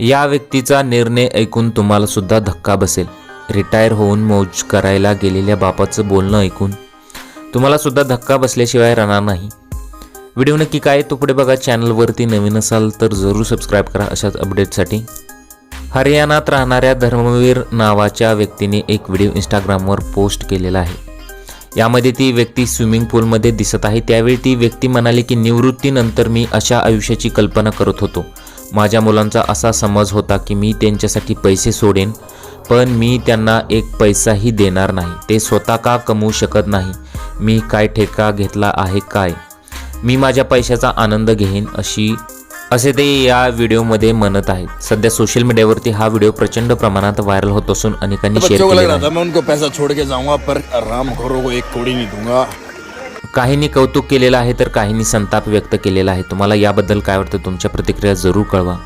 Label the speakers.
Speaker 1: या व्यक्तीचा निर्णय ऐकून तुम्हाला सुद्धा धक्का बसेल. रिटायर होऊन मौज करायला गेलेल्या बापाचं बोलणं ऐकून तुम्हाला सुद्धा धक्का बसल्याशिवाय राहणार नाही. व्हिडिओ नक्की काय तो पुढे बघा. चॅनलवरती नवीन असाल तर जरूर सबस्क्राईब करा अशाच अपडेटसाठी हरियाणात राहणाऱ्या धर्मवीर नावाच्या व्यक्तीने एक व्हिडिओ इंस्टाग्रामवर पोस्ट केलेला आहे. यामध्ये ती व्यक्ती स्विमिंग पूलमध्ये दिसत आहे. त्यावेळी ती व्यक्ती म्हणाली की निवृत्तीनंतर मी अशा आयुष्याची कल्पना करत होतो. माझ्या मुलांचा असा समज होता की मी त्यांच्यासाठी पैसे सोडेन पण मी त्यांना एक पैसाही देणार नाही. ते स्वतः का कमवू शकत नाही? मी काय ठेका घेतला आहे काय? मी माझ्या पैशाचा आनंद घेईन अशी असे ते या व्हिडिओमध्ये म्हणत आहेत. सध्या सोशल मीडियावरती हा व्हिडिओ प्रचंड प्रमाणात व्हायरल होत असून अनेकांनी शेअर
Speaker 2: बच्चों को लग
Speaker 1: केलेला
Speaker 2: रहा
Speaker 1: आहे.
Speaker 2: था मैं उनको पैसा छोड़ के जाऊंगा पर राम खोरों को एक कोड़ी नहीं दूंगा.
Speaker 1: काहींनी कौतुक केलेलं आहे तर काहींनी संताप व्यक्त केलेला आहे. तुम्हाला याबद्दल काय वाटतं? तुमच्या प्रतिक्रिया जरूर कळवा.